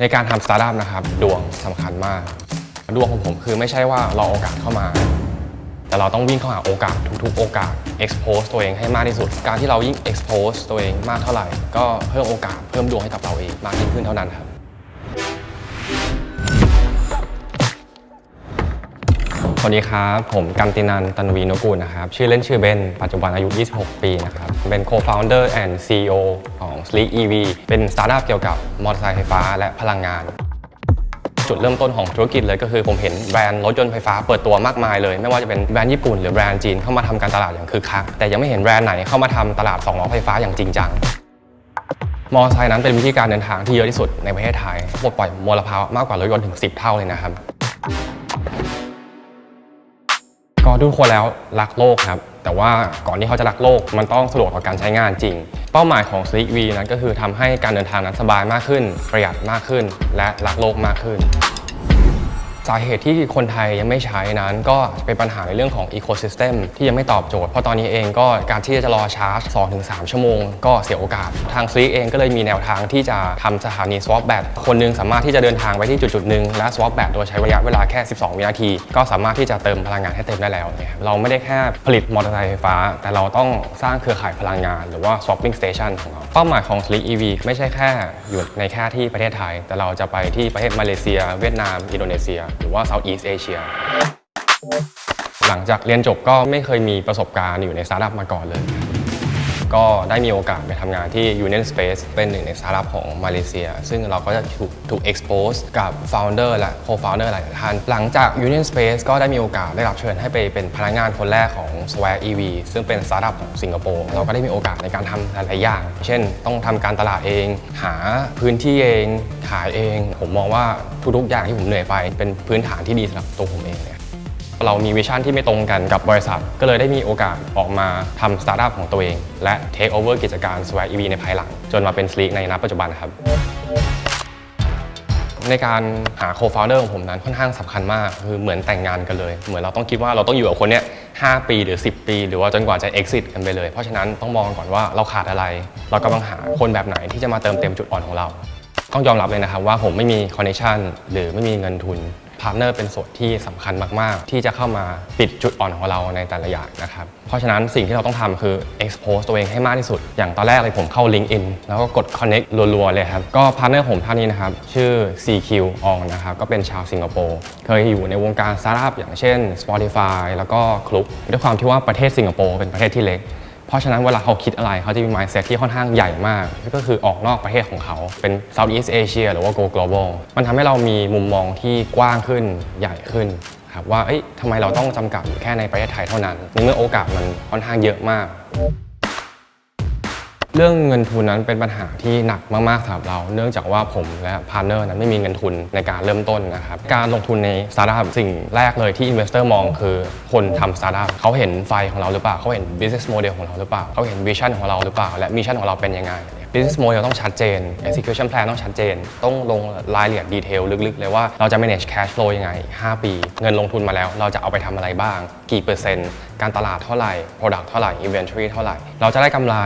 ในการทำสตาร์ทอัพนะครับ ดวงสำคัญมาก ดวงของผมคือไม่ใช่ว่าเราโอกาสเข้ามา แต่เราต้องวิ่งเข้าหาโอกาสทุกๆ โอกาส expose ตัวเองให้มากที่สุด การที่เรายิ่ง expose ตัวเองมากเท่าไหร่ ก็เพิ่มโอกาสเพิ่มดวงให้กับเราเองมากยิ่งขึ้นเท่านั้นครับ สวัสดีครับ ผมกันตินันตันวีนกูลนะครับ ชื่อเล่นชื่อเบน ปัจจุบันอายุ 26 ปีนะครับ เป็น co-founder and CEO ของ Sleek EV เป็นสตาร์ทอัพเกี่ยวกับมอเตอร์ไซค์ไฟฟ้าและพลังงาน จุดเริ่มต้นของธุรกิจเลยก็คือผมเห็นแบรนด์รถยนต์ไฟฟ้าเปิดตัวมากมายเลย ไม่ว่าจะเป็นแบรนด์ญี่ปุ่นหรือแบรนด์จีนเข้ามาทำการตลาดอย่างคึกคัก แต่ยังไม่เห็นแบรนด์ไหนเข้ามาทำตลาดสองล้อไฟฟ้าอย่างจริงจังมอเตอร์ไซค์นั้นเป็นวิธีการเดินทางที่เยอะที่สุดในประเทศไทยปลดปล่อยมลภาวะมากกว่ารถยนต์ถึง 10 เท่าเลยนะครับ ทุกคนแล้วรักโลกครับ แต่ว่าก่อนที่เขาจะรักโลก มันต้องสะดวกต่อการใช้งานจริง เป้าหมายของ Sleek V นั้นก็คือทำให้การเดินทางนั้นสบายมากขึ้น ประหยัดมากขึ้น และรักโลกมากขึ้น สาเหตุที่คนไทยยังไม่ใช้นั้น ก็เป็นปัญหาในเรื่องของ Ecosystem ที่ยังไม่ตอบโจทย์ เพราะตอนนี้เองก็การที่จะรอชาร์จ 2-3 ชั่วโมง ก็เสียโอกาส ทาง Sleek เองก็เลยมีแนวทางที่จะทำสถานี swap bat คนหนึงสามารถที่จะเดินทางไปที่จุดจุดๆหนึ่งและ swap bat โดยใช้ระยะเวลาแค่ 12 วินาที ก็สามารถที่จะเติมพลังงานให้เต็มได้แล้วเนี่ยเราไม่ได้แค่ผลิตมอเตอร์ไซค์ไฟฟ้า แต่เราต้องสร้างเครือข่ายพลังงาน หรือว่า swapping station ของเราเป้าหมายของ Sleek EV ไม่ใช่แค่อยู่ในแค่ที่ประเทศไทย แต่เราจะไปที่ประเทศมาเลเซีย เวียดนาม อินโดนีเซียหรือว่า Southeast Asia หลังจากเรียนจบก็ไม่เคยมีประสบการณ์อยู่ในสตาร์ทอัพมาก่อนเลย ก็ได้มีโอกาสไปทำงานที่ Union Space เป็นหนึ่งในสตาร์ทอัพของมาเลเซีย ซึ่งเราก็จะถูกถูก expose กับ founder และ co-founder หลายท่าน หลังจาก Union Space ก็ได้มีโอกาสได้รับเชิญให้ไปเป็นพนักงานคนแรกของ Swag EV ซึ่งเป็นสตาร์ทอัพของสิงคโปร์เราก็ได้มีโอกาสในการทำหลายๆอย่าง เช่น ต้องทำการตลาดเอง หาพื้นที่เองขายเอง ผมมองว่าทุกๆอย่างที่ผมเหนื่อยไปเป็นพื้นฐานที่ดีสำหรับตัวผมเองเนี่ย เรามีวิชั่นที่ไม่ตรงกันกับบริษัท ก็เลยได้มีโอกาสออกมาทำสตาร์ทอัพของตัวเอง และ Take over กิจการ Swag EV ในภายหลัง จนมาเป็น Sleek ในณปัจจุบันครับในการหา co-founder ของผมนั้นค่อนข้างสำคัญมากคือเหมือนแต่งงานกันเลย เหมือนเราต้องคิดว่าเราต้องอยู่กับคนเนี้ย5ปีหรือ 10 ปี หรือว่าจนกว่าจะ exit กันไปเลย เพราะฉะนั้นต้องมองก่อนว่าเราขาดอะไร เรากำลังหาคนแบบไหนที่จะมาเติมเต็มจุดอ่อนของเรา ต้องยอมรับเลยนะครับว่าผมไม่มีคอนเน t ชันหรือไม่มีเงินทุน พาร์ทเนอร์เป็นส่วนที่สำคัญมาก ๆ ที่จะเข้ามาปิดจุดอ่อนของเราในแต่ละอย่างนะครับ เพราะฉะนั้นสิ่งที่เราต้องทำคือ expose ตัวเองให้มากที่สุด อย่างตอนแรกเลยผมเข้า LinkedIn แล้วก็กด connect รัว ๆ เลยครับ ก็พาร์ทเนอร์ผมท่านนี้นะครับ ชื่อ CQ Ong นะครับ ก็เป็นชาวสิงคโปร์เคยอยู่ในวงการสตาร์ทอัพอย่างเช่น Spotify แล้วก็คลุกด้วยความที่ว่าประเทศสิงคโปร์เป็นประเทศที่เล็ก เพราะฉะนั้นเวลาเขาคิดอะไรเขาจะมี mindset ที่ค่อนข้างใหญ่มาก ก็คือออกนอกประเทศของเขา เป็น Southeast Asia หรือว่า Go Global มันทำให้เรามีมุมมองที่กว้างขึ้นใหญ่ขึ้นครับว่าเอ้ยทำไมเราต้องจำกัดแค่ในประเทศไทยเท่านั้นในเมื่อโอกาสมันค่อนข้างเยอะมาก เรื่องเงินทุนนั้นเป็นปัญหาที่หนักมากๆสำหรับเรา เนื่องจากว่าผมและพาร์เนอร์นั้นไม่มีเงินทุนในการเริ่มต้นนะครับ การลงทุนในสตาร์ทอัพสิ่งแรกเลยที่อินเวสเตอร์มองคือคนทำสตาร์ทอัพเขาเห็นไฟของเราหรือเปล่าเขาเห็น business model ของเราหรือเปล่าเขาเห็นวิชั่นของเราหรือเปล่า และมิชชั่นของเราเป็นยังไง business model ต้องชัดเจน execution plan ต้องชัดเจน ต้องลงรายละเอียดดีเทลลึกๆ เลยว่าเราจะ manage cash flow ยังไง 5 ปี เงินลงทุนมาแล้ว เราจะเอาไปทำอะไรบ้าง กี่เปอร์เซ็นต์ การตลาดเท่าไหร่ product เท่าไหร่ inventory เท่าไหร่ เราจะได้กำไร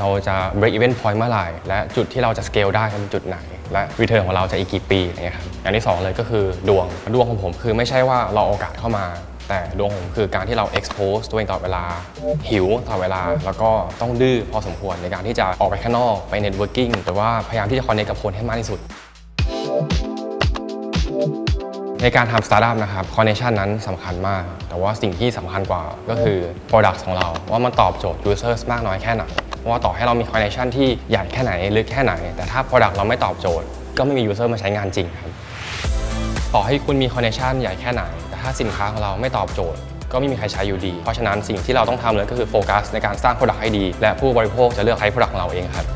เราจะ break even point เมื่อไหร่ และจุดที่เราจะ scale ได้เป็นจุดไหน และ return ของเราจะอีกกี่ปีอย่างเงี้ยครับอย่างที่สองเลยก็คือดวงดวงของผมคือไม่ใช่ว่าเรอาโอกาสเข้ามา แต่ดวงผมคือการที่เรา expose ตัวเองตลอดเวลา หิวตลอดเวลา แล้วก็ต้องดื้อพอสมควรในการที่จะออกไปข้างนอกไป networking หรือว่าพยายามที่จะ connect กับคนให้มากที่สุด ในการทำสตาร์ทอัพนะครับ connection นั้นสำคัญมาก แต่ว่าสิ่งที่สำคัญกว่าก็คือ product ของเรา ว่ามันตอบโจทย์ users มากน้อยแค่ไหนว่าต่อให้เรามี connection ที่ใหญ่แค่ไหนลึกแค่ไหน แต่ถ้า product เราไม่ตอบโจทย์ ก็ไม่มี user มาใช้งานจริงครับ ต่อให้คุณมีคอนเนคชันใหญ่แค่ไหน แต่ถ้าสินค้าของเราไม่ตอบโจทย์ ก็ไม่มีใครใช้อยู่ดี เพราะฉะนั้นสิ่งที่เราต้องทำเลยก็คือโฟกัสในการสร้าง Product ให้ดี และผู้บริโภคจะเลือกใช้ Product ของเราเองครับ